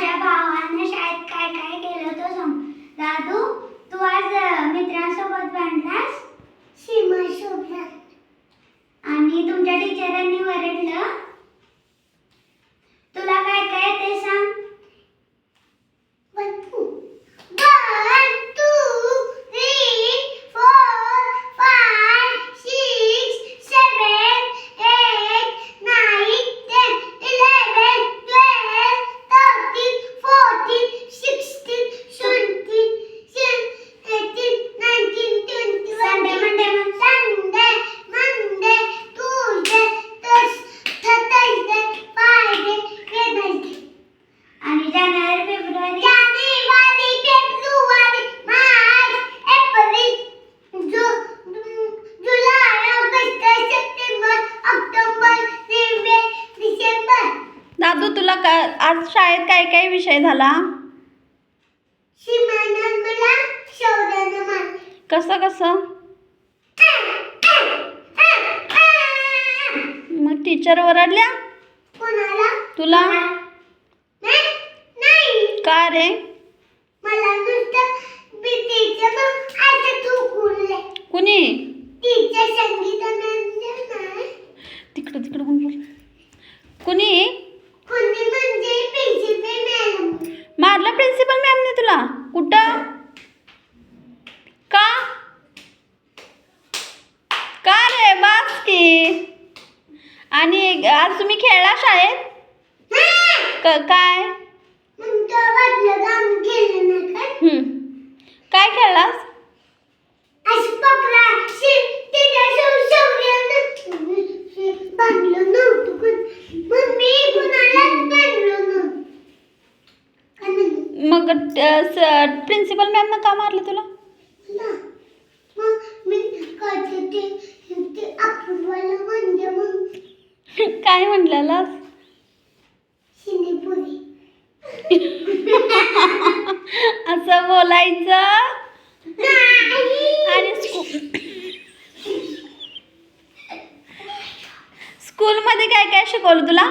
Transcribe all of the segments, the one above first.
माझ्या भावाने शाळेत काय काय केलं तो सांग. दादू तू आज मित्रांसोबत भांडला काय काय विषय झाला? कसं कसं? मग टीचर ओरडल्या तुला? का रे? नाही तुला? कुठं? का? का रे? बास की. आणि आज तुम्ही खेळला शाळेत? काय? मग प्रिन्सिपल मॅमनं का मारलं तुला? काय म्हटलेलास असं बोलायचं? आणि स्कूलमध्ये काय काय शिकवलं तुला?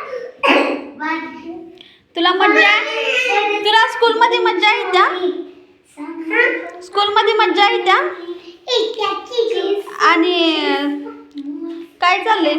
तुला मज्जा तुला स्कूल मध्ये मज्जा येत्या स्कूल मध्ये मज्जा येत्या आणि काय चाललंय?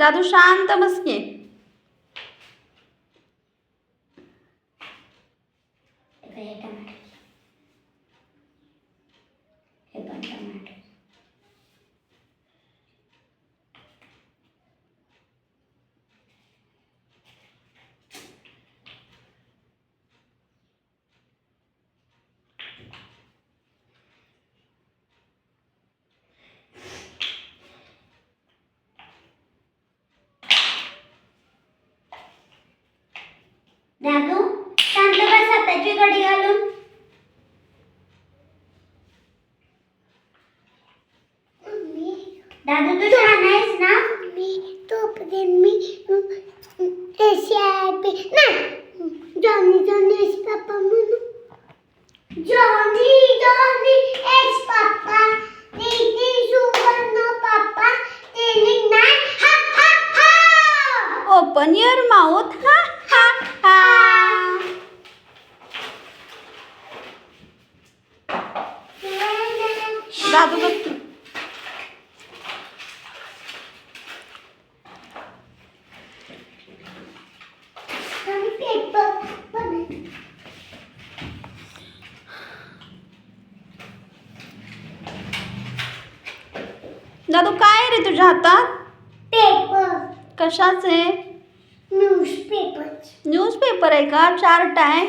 दादू शांत बसके. दादू शांत बस हाताची घडी घालून. दादू तू छान आहेस ना? मी तोपर्यंत मी नाही जॉनी जॉनी एस पप्पा म्हणू जॉनी जॉनी एस पप्पा. दीदी सुवर्ण पप्पा. टेलिंग नाही हा हा हा ओपन युअर माउथ हा दादू बघ तू. आणि पेपर पण दादू काय रे तुझ्या हातात? पेपर कशाचे? न्यूजपेपर न्यूजपेपर आहे का? चार्ट आहे.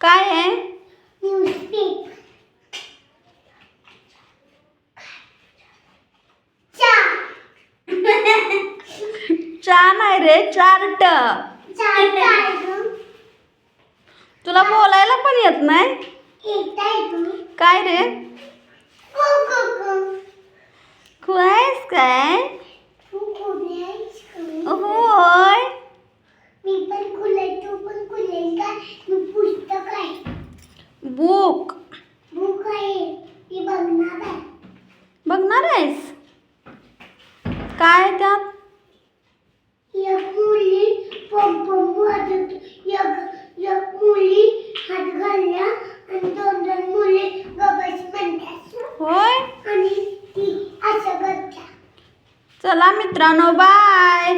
काय आहे? छान आहे रे चार्ट तुला बोलायला पण येत नाही? काय रे? bé. चला मित्रांनो बाय